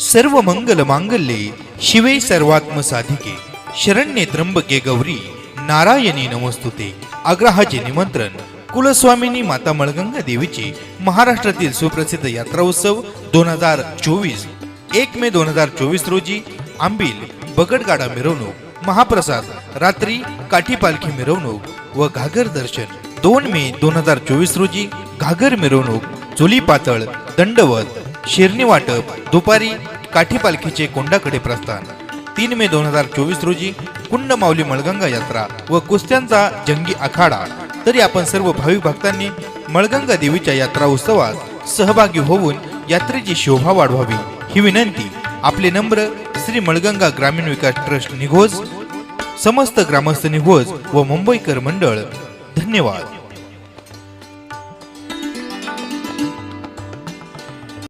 सर्व मंगल मांगल्ये शिवे सर्वात्म साधिके. शरण्ये त्र्यंबके गौरी नारायणी नमस्तुते. आग्रहाचे निमंत्रण कुलस्वामिनी माता मळगंगा देवीची महाराष्ट्रातील सुप्रसिद्ध यात्रा उत्सव दोन हजार चोवीस. एक मे दोन हजार चोवीस रोजी आंबील बगडगाडा मिरवणूक महाप्रसाद रात्री काठी पालखी मिरवणूक व घागर दर्शन. दोन मे दोन हजार चोवीस रोजी घागर मिरवणूक चुली पातळ दंडवत शिरणी वाटप दुपारी काठी पालखीचे कोंडाकडे प्रस्थान. तीन मे दोन हजार चोवीस रोजी कुंड माऊली मळगंगा यात्रा व कुस्त्यांचा जंगी आखाडा. तरी आपण सर्व भाविक भक्तांनी मळगंगा देवीच्या यात्रा उत्सवात सहभागी होऊन यात्रेची शोभा वाढवावी. ही विनंती आपले नम्र श्री मळगंगा ग्रामीण विकास ट्रस्ट निघोज समस्त ग्रामस्थ निघोज व मुंबईकर मंडळ. धन्यवाद.